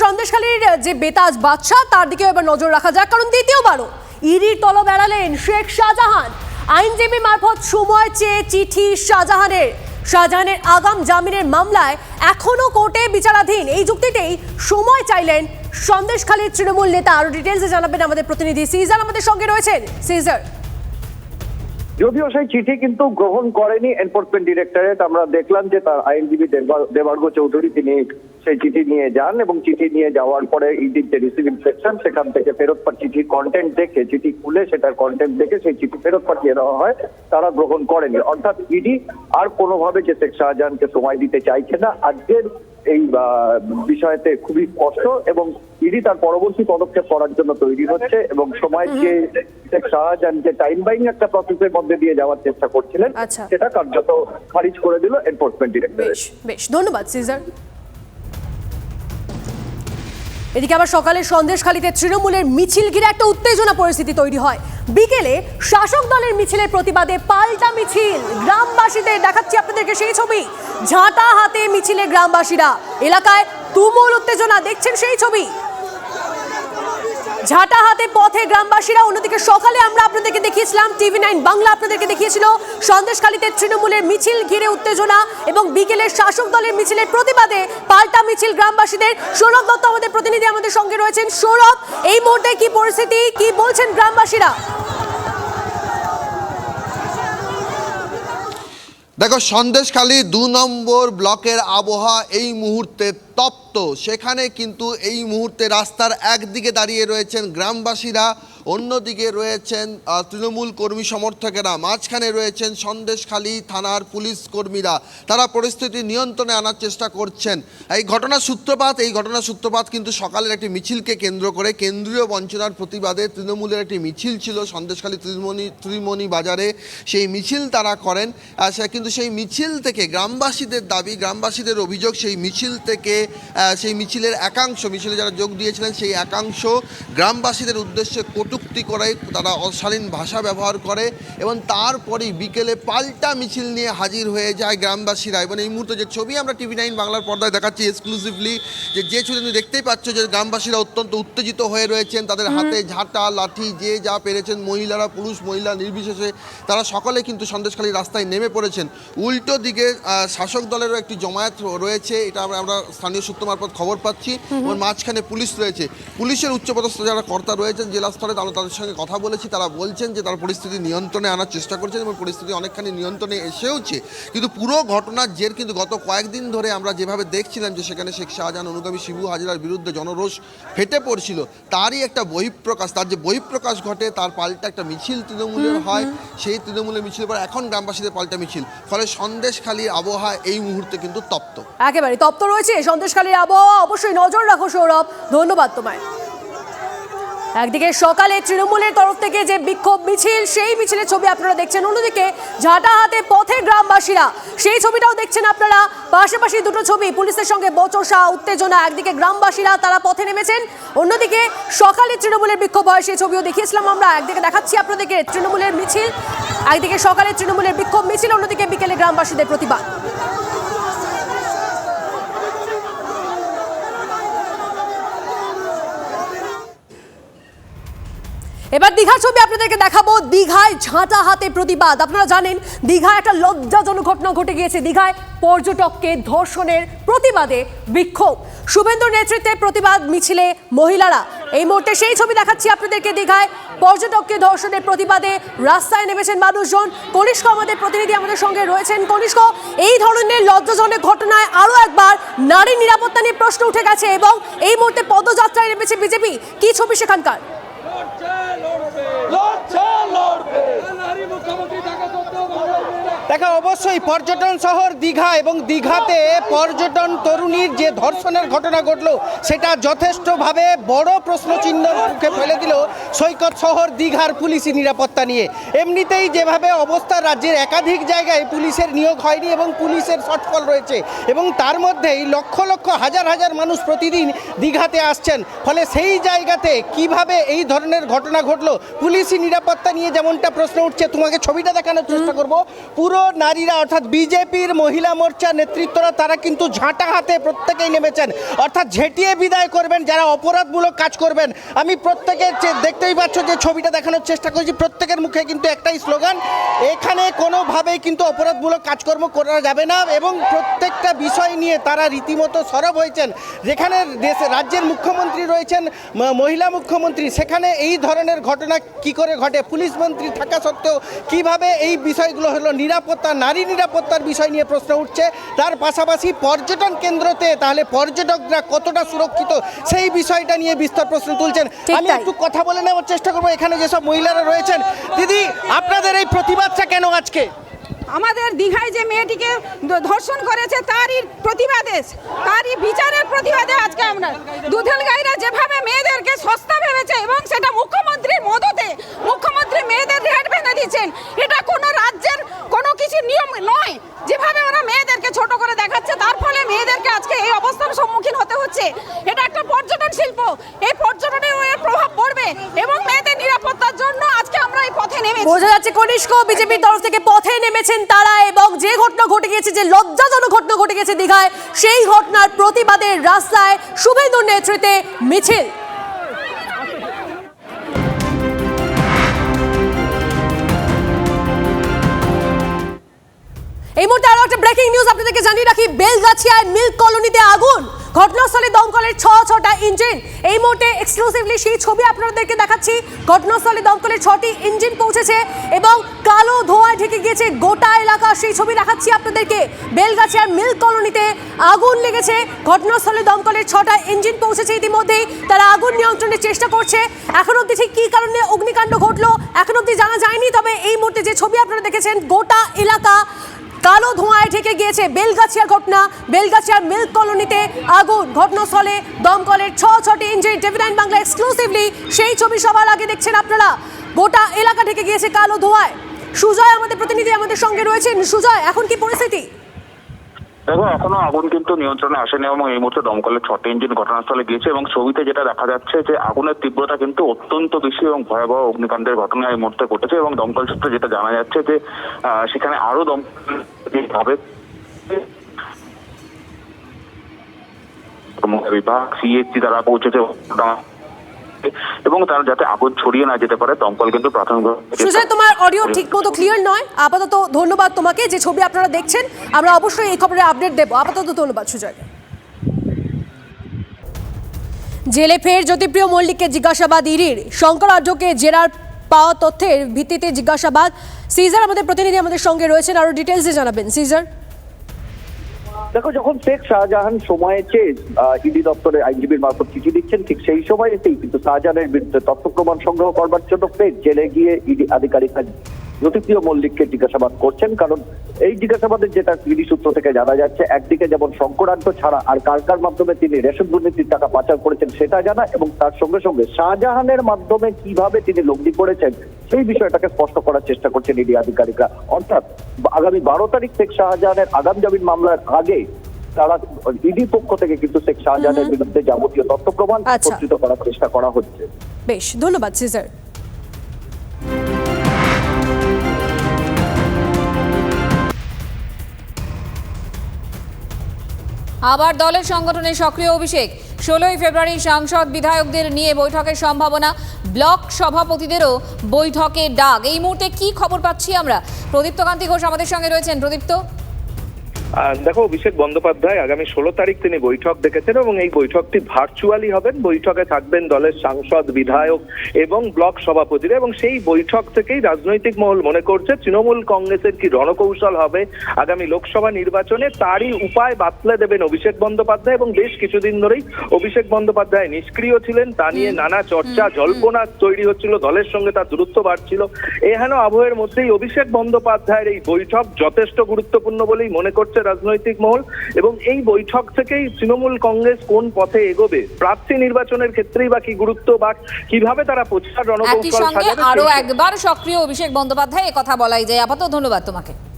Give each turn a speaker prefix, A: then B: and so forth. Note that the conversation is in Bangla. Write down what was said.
A: সন্দেশখালীর যে বেতাজ বাদশাহ, তার দিকে এবার নজর রাখা যাক। কারণ দ্বিতীয়বারও ইডির তলব এড়ালেন শেখ শাহজাহান। আইনজীবী মারফত সময় চেয়ে চিঠি শাহজাহানের। শাহজাহানের আগাম জামিনের মামলায় এখনও কোর্টে বিচারাধীন। এই যুক্তিতেই সময় চাইলেন সন্দেশখালীর তৃণমূল নেতা। আরও ডিটেলসে জানাবেন আমাদের প্রতিনিধি সিজার আমাদের সঙ্গে রয়েছেন। সিজার।
B: যদিও সেই চিঠি কিন্তু গ্রহণ করেনি এনফোর্সমেন্ট ডিরেক্টরেট আমরা দেখলাম যে তার আইনজীবী দেবা- দেবার্গ চৌধুরী, তিনি সেই চিঠি নিয়ে যান এবং চিঠি নিয়ে যাওয়ার পরে ইডির যে রিসিভিং সেকশন সেখান থেকে ফেরত চিঠির কন্টেন্ট দেখে চিঠি খুলে সেটার কন্টেন্ট দেখে সেই চিঠি ফেরত পাঠিয়ে দেওয়া হয়। তারা গ্রহণ করেনি। অর্থাৎ ইডি আর কোনোভাবে যে শেখ শাহজাহানকে সময় দিতে চাইছে না। আজকের এই বিষয়তে খুবই কষ্ট এবং ইডি তার পরবর্তী পদক্ষেপ করার জন্য তৈরি হচ্ছে এবং সময় যে শেখ শাহজাহান যে টাইম বাইং একটা প্রসেসের মধ্যে দিয়ে যাওয়ার চেষ্টা করছিলেন
A: আচ্ছা।
B: সেটা কার্যত খারিজ করে দিল এনফোর্সমেন্ট ডিরেক্টরেট
A: বেশ বেশ। ধন্যবাদ সিজার। এদিকে আবার সকালে সন্দেশখালীতে তৃণমূলের মিছিল ঘিরে একটা উত্তেজনা পরিস্থিতি তৈরি হয়। বিকেলে শাসক দলের মিছিলের প্রতিবাদে পাল্টা মিছিল। গ্রামবাসীদের দেখাচ্ছি আপনাদেরকে সেই ছবি। ঝাঁটা হাতে মিছিলে গ্রামবাসীরা। এলাকায় তুমুল উত্তেজনা, দেখছেন সেই ছবি। ঝাঁটা হাতে পথে গ্রামবাসীরা। অন্যদিকে সকালে আমরা আপনাদেরকে দেখিয়েছিলাম, টিভি নাইন বাংলা আপনাদেরকে দেখিয়েছিল, সন্দেশখালীতে তৃণমূলের মিছিল ঘিরে উত্তেজনা এবং বিকেলের শাসক দলের মিছিলের প্রতিবাদে পাল্টা মিছিল গ্রামবাসীদের। সৌরভ দত্ত আমাদের প্রতিনিধি আমাদের সঙ্গে রয়েছেন। সৌরভ, এই মুহূর্তে কি পরিস্থিতি? কি বলছেন গ্রামবাসীরা?
C: দেখো, সন্দেশখালী দু নম্বর ব্লকের আবহাওয়া এই মুহূর্তে তপ্ত। সেখানে কিন্তু এই মুহূর্তে রাস্তার একদিকে দাঁড়িয়ে রয়েছেন গ্রামবাসীরা। অন্যদিকে রয়েছেন তৃণমূল কর্মী সমর্থকেরা, মাঝখানে রয়েছেন সন্দেশখালী থানার পুলিশ কর্মীরা। তারা পরিস্থিতি নিয়ন্ত্রণে আনার চেষ্টা করছেন। এই ঘটনার সূত্রপাত, এই ঘটনার সূত্রপাত কিন্তু সকালের একটি মিছিলকে কেন্দ্র করে কেন্দ্রীয় বঞ্চনার প্রতিবাদে তৃণমূলের একটি মিছিল ছিল সন্দেশখালী ত্রিমণি ত্রিমণি বাজারে। সেই মিছিল তারা করেন কিন্তু সেই মিছিল থেকে গ্রামবাসীদের দাবি, গ্রামবাসীদের অভিযোগ সেই মিছিল থেকে সেই মিছিলের একাংশ, মিছিলে যারা যোগ দিয়েছিলেন সেই একাংশ গ্রামবাসীদের উদ্দেশ্যে কটূক্তি করে তারা অশালীন ভাষা ব্যবহার করে এবং তারপরেই বিকেলে পাল্টা মিছিল নিয়ে হাজির হয়ে যায় গ্রামবাসীরা। এবং এই মুহূর্তে যে ছবি আমরা টিভি নাইন বাংলার পর্দায় দেখাচ্ছি এক্সক্লুসিভলি যে যে ছবি তুমি দেখতেই পাচ্ছ যে গ্রামবাসীরা অত্যন্ত উত্তেজিত হয়ে রয়েছেন তাদের হাতে ঝাঁটা লাঠি যে যা পেরেছেন মহিলারা পুরুষ মহিলা নির্বিশেষে তারা সকলে কিন্তু সন্দেশখালী রাস্তায় নেমে পড়েছেন। উল্টো দিকে শাসক দলেরও একটি জমায়েত রয়েছে এটা আমরা আমরা স্থানীয় সূত্র মারফত খবর পাচ্ছি। এবং মাঝখানে পুলিশ রয়েছে। পুলিশের উচ্চপদস্থ যারা কর্তা রয়েছেন জেলা স্তরে তারা তাদের সঙ্গে কথা বলেছি তারা বলছেন যে তারা পরিস্থিতি নিয়ন্ত্রণে আনার চেষ্টা করছেন এবং পরিস্থিতি অনেকখানি নিয়ন্ত্রণে এসেওছে। কিন্তু পুরো ঘটনার জের কিন্তু গত কয়েকদিন ধরে আমরা যেভাবে দেখছিলাম যে সেখানে শেখ শাহজাহান অনুগামী শিবু হাজরার বিরুদ্ধে জনরোষ ফেটে পড়ছিল তারই একটা বহিঃপ্রকাশ তার যে বহিঃপ্রকাশ ঘটে তার পাল্টা একটা মিছিল তৃণমূলের হয়। সেই তৃণমূলের মিছিল পর এখন গ্রামবাসীদের পাল্টা মিছিল। ফলে সন্দেশখালীর আবহাওয়া এই মুহূর্তে কিন্তু তপ্ত।
A: একেবারে তপ্ত রয়েছে সন্দেশখালীর আবহাওয়া। অবশ্যই নজর রাখো সৌরভ। ধন্যবাদ তোমায়। একদিকে সকালে তৃণমূলের তরফ থেকে যে বিক্ষোভ মিছিল, সেই মিছিলের ছবি আপনারা দেখছেন। অন্যদিকে ঝাঁটা হাতে পথে গ্রামবাসীরা, সেই ছবিটাও দেখছেন আপনারা। পাশাপাশি দুটো ছবি, পুলিশের সঙ্গে বচসা, উত্তেজনা। একদিকে গ্রামবাসীরা তারা পথে নেমেছেন, অন্যদিকে সকালে তৃণমূলের বিক্ষোভ হয়, সেই ছবিও দেখিয়েছিলাম আমরা। একদিকে দেখাচ্ছি আপনাদেরকে তৃণমূলের মিছিল, একদিকে সকালে তৃণমূলের বিক্ষোভ মিছিল, অন্যদিকে বিকেলে গ্রামবাসীদের প্রতিবাদ। এবার দীঘার ছবি আপনাদেরকে দেখাবো। দীঘায় ঝাঁটা হাতে প্রতিবাদ। আপনারা জানেন, দীঘায় একটা লজ্জাজনক ঘটনা ঘটে গিয়েছে। দীঘায় পর্যটককে ধর্ষণের প্রতিবাদে বিক্ষোভ। শুভেন্দুর নেতৃত্বে প্রতিবাদ মিছিলে মহিলারা। এই মুহূর্তে সেই ছবি দেখাচ্ছি আপনাদেরকে দীঘায়। পর্যটককে ধর্ষণের প্রতিবাদে রাস্তায় নেমেছেন মানুষজন। কনিষ্ক আমাদের প্রতিনিধি আমাদের সঙ্গে রয়েছেন। কনিষ্ক, এই ধরনের লজ্জাজনক ঘটনায় আরও একবার নারী নিরাপত্তা নিয়ে প্রশ্ন উঠে গেছে এবং এই মুহূর্তে পদযাত্রায় নেমেছে বিজেপি। কি ছবি সেখানকার?
D: লড়ছে লড়বে নারী মুখ্যমন্ত্রী থাকা সত্ত্বেও বাংলার মেয়েরা
E: দেখা অবশ্যই পর্যটন শহর দীঘা এবং দীঘাতে পর্যটন তরুণীর যে ধর্ষণের ঘটনা ঘটলো সেটা যথেষ্টভাবে বড় প্রশ্নচিহ্ন মুখে ফেলে দিল সৈকত শহর দীঘার পুলিশি নিরাপত্তা নিয়ে। এমনিতেই যেভাবে অবস্থা রাজ্যের একাধিক জায়গায় পুলিশের নিয়োগ হয়নি এবং পুলিশের সটফল রয়েছে এবং তার মধ্যেই লক্ষ লক্ষ হাজার হাজার মানুষ প্রতিদিন দীঘাতে আসছেন। ফলে সেই জায়গাতে কীভাবে এই ধরনের ঘটনা ঘটলো পুলিশি নিরাপত্তা নিয়ে যেমনটা প্রশ্ন উঠছে তোমাকে ছবিটা দেখানোর চেষ্টা করব। পুরো নারীরা, অর্থাৎ বিজেপির মহিলা মোর্চা নেতৃত্বরা, তারা কিন্তু ঝাঁটা হাতে প্রত্যেকেই নেমেছেন। অর্থাৎ ঝেঁটিয়ে বিদায় করবেন, যারা অপরাধমূলক কাজ করবেন। আমি প্রত্যেকের দেখতেই পাচ্ছ যে, ছবিটা দেখানোর চেষ্টা করেছি, প্রত্যেকের মুখে কিন্তু একটাই স্লোগান, এখানে কোনোভাবেই কিন্তু অপরাধমূলক কাজকর্ম করা যাবে না এবং প্রত্যেকটা বিষয় নিয়ে তারা রীতিমতো সরব হয়েছেন। যেখানে দেশে, রাজ্যের মুখ্যমন্ত্রী রয়েছেন মহিলা মুখ্যমন্ত্রী, সেখানে এই ধরনের ঘটনা কি করে ঘটে? পুলিশ মন্ত্রী থাকা সত্ত্বেও কীভাবে এই বিষয়গুলো হলো নিরাপত্তা নারী নিরাপত্তার বিষয় নিয়ে প্রশ্ন উঠছে। তার পাশাপাশি পর্যটন কেন্দ্রতে তাহলে পর্যটকরা কতটা সুরক্ষিত সেই বিষয়টা নিয়ে বিস্তর প্রশ্ন তুলছেন। আমি একটু কথা বলে নেওয়ার চেষ্টা করব। এখানে যেসব মহিলারা রয়েছেন দিদি আপনাদের এই প্রতিবাদটা কেন আজকে?
F: আমাদের দীঘায় যে মেয়েটিকে ধর্ষণ করেছে তারই প্রতিবাদে তারই বিচারের প্রতিবাদে আজকে আমরা। দুধেল গাইরা যেভাবে মেয়েদেরকে সস্তা ভেবেছে এবং সেটা মুখ্যমন্ত্রীর মদতে মুখ্যমন্ত্রী মেয়েদের রেট বেঁধে দিচ্ছেন এটা কোনো রাজ্যের কোনো কিছু নিয়ম নয়। যেভাবে ওরা মেয়েদেরকে ছোট করে দেখাচ্ছে, তার ফলে মেয়েদেরকে আজকে এই অবস্থার সম্মুখীন হতে হচ্ছে। এটা একটা পর্যটন শিল্প। এই পর্যটনের প্রভাব পড়বে এবং মেয়েদের নিরাপত্তার জন্য আজকে আমরা এই পথে নেমেছি।
A: বোঝা যাচ্ছে কনিষ্ক বিজেপির তরফ থেকে পথে নেমেছেন তারা এবং যে ঘটনা ঘটে গিয়েছে, যে লজ্জাজনক ঘটনা ঘটে গেছে দীঘায়, সেই ঘটনার প্রতিবাদের রাস্তায় শুভেন্দুর নেতৃত্বে মিছিল। মুহূর্তে আরও একটা ব্রেকিং নিউজ আপনাদেরকে জানিয়ে রাখি। বেলগাছিয়ায় মিল্ক কলোনিতে আগুন। ঘটনাস্থলে দমকলের ছ ছটা ইঞ্জিন এই মুহূর্তে এক্সক্লুসিভলি সেই ছবি আপনাদেরকে দেখাচ্ছি। ঘটনাস্থলে দমকলের ছটি ইঞ্জিন পৌঁছেছে এবং কালো ধোঁয়ায় ঢেকে গিয়েছে গোটা এলাকা। সেই ছবি দেখাচ্ছি আপনাদেরকে। বেলগাছিয়ার মিল্ক কলোনিতে আগুন লেগেছে। ঘটনাস্থলে দমকলের ছটা ইঞ্জিন পৌঁছেছে ইতিমধ্যেই। তারা আগুন নিয়ন্ত্রণের চেষ্টা করছে। এখন অবধি ঠিক কী কারণে অগ্নিকাণ্ড ঘটলো, এখন অবধি জানা যায়নি। তবে এই মুহূর্তে যে ছবি আপনারা দেখেছেন, গোটা এলাকা কালো ধোঁয়ায় ঢেকে গিয়েছে বেলগাছিয়ার ঘটনা। বেলগাছিয়ার মিল্ক কলোনিতে আগুন। ঘটনাস্থলে দমকলের ছ, ছটি engine, TV nine Bangla exclusively সেই ছবি সবার আগে দেখছেন আপনারা। গোটা এলাকা ঢেকে গিয়েছে কালো ধোঁয়ায়। সুজয় আমাদের প্রতিনিধি, আমাদের সঙ্গে রয়েছেন। সুজয়, এখন কি পরিস্থিতি?
G: দেখো, এখনও আগুন কিন্তু নিয়ন্ত্রণে আসেনি এবং এই মুহূর্তে দমকলের ছটি ইঞ্জিন ঘটনাস্থলে গিয়েছে এবং ছবিতে যেটা দেখা যাচ্ছে যে আগুনের তীব্রতা কিন্তু অত্যন্ত বেশি এবং ভয়াবহ অগ্নিকাণ্ডের ঘটনা এই মুহূর্তে ঘটেছে এবং দমকল সূত্রে যেটা জানা যাচ্ছে যে সেখানে আরও দমকল বিভাগ সিএসসি দ্বারা পৌঁছেছে এবং তারা যাতে আগুন ছড়িয়ে না যেতে পারে দমকল কিন্তু প্রাথমিকভাবে
A: সুজয় তোমার অডিও ঠিক মতো ক্লিয়ার নয়। আপাতত ধন্যবাদ তোমাকে যে ছবি আপনারা দেখছেন আমরা অবশ্যই এই খবরে আপডেট দেবো। আপাতত ধন্যবাদ সুজয়। জেলে ফের জ্যোতিপ্রিয় মল্লিককে জিজ্ঞাসাবাদ ইরির। শঙ্করাঢ্যকে জেরার পাওয়া তথ্যের ভিত্তিতে জিজ্ঞাসাবাদ। সিজার আমাদের প্রতিনিধি আমাদের সঙ্গে রয়েছেন, আরও ডিটেলসে জানাবেন। সিজার?
B: দেখো, যখন শেখ শাহজাহান সময়ে চেয়ে ইডি দপ্তরে আইনজীবীর মারফত চিঠি দিচ্ছেন ঠিক সেই সময় সময়তেই কিন্তু শাহজাহানের বিরুদ্ধে তথ্য প্রমাণ সংগ্রহ করবার জন্য ফের জেলে গিয়ে ইডি আধিকারিকরা জ্যোতিপ্রিয় মল্লিককে জিজ্ঞাসাবাদ করছেন কারণ এই জিজ্ঞাসাবাদের যেটা ইডি সূত্র থেকে জানা যাচ্ছে একদিকে যেমন শঙ্করান্ত ছাড়া আর কার কার মাধ্যমে তিনি রেশন দুর্নীতির টাকা পাচার করেছেন সেটা জানা এবং তার সঙ্গে সঙ্গে শাহজাহানের মাধ্যমে কীভাবে তিনি লগ্নি করেছেন সেই বিষয়টাকে স্পষ্ট করার চেষ্টা করছেন ইডি আধিকারিকরা। অর্থাৎ আগামী বারো তারিখ শেখ শাহজাহানের আগাম জামিন মামলার আগে তারা ইডি পক্ষ থেকে কিন্তু শেখ শাহজাহানের বিরুদ্ধে যাবতীয় তথ্য প্রমাণ
A: আচ্ছা।
B: একত্রিত করার চেষ্টা করা হচ্ছে।
A: বেশ ধন্যবাদ
H: আবার দলের সংগঠনে সক্রিয় অভিষেক। ষোলোই ফেব্রুয়ারি সাংসদ বিধায়কদের নিয়ে বৈঠকের সম্ভাবনা। ব্লক সভাপতিদেরও বৈঠকে ডাক। এই মুহূর্তে কি খবর পাচ্ছি আমরা? প্রদীপ্ত কান্তি ঘোষ আমাদের সঙ্গে রয়েছেন। প্রদীপ্ত?
I: দেখো অভিষেক বন্দ্যোপাধ্যায় আগামী ষোলো তারিখ তিনি বৈঠক ডেকেছেন এবং এই বৈঠকটি ভার্চুয়ালি হবেন। বৈঠকে থাকবেন দলের সাংসদ বিধায়ক এবং ব্লক সভাপতিরা এবং সেই বৈঠক থেকেই রাজনৈতিক মহল মনে করছে তৃণমূল কংগ্রেসের কি রণকৌশল হবে আগামী লোকসভা নির্বাচনে তারই উপায় বাতলে দেবেন অভিষেক বন্দ্যোপাধ্যায় এবং বেশ কিছুদিন ধরেই অভিষেক বন্দ্যোপাধ্যায় নিষ্ক্রিয় ছিলেন। তা নিয়ে নানা চর্চা জল্পনা তৈরি হচ্ছিল দলের সঙ্গে তার দূরত্ব বাড়ছিল। এহেন আবহের মধ্যেই অভিষেক বন্দ্যোপাধ্যায়ের এই বৈঠক যথেষ্ট গুরুত্বপূর্ণ বলেই মনে করছে রাজনৈতিক মহল এবং এই বৈঠক থেকেই তৃণমূল কংগ্রেস কোন পথে এগোবে? প্রার্থী নির্বাচনের ক্ষেত্রেই বা কি গুরুত্ব বা কীভাবে তারা প্রচার রণকৌশল সাজাবে আরও
H: একবার সক্রিয় অভিষেক বন্দ্যোপাধ্যায় কথা বলাই যায়। আপাতত ধন্যবাদ তোমাকে।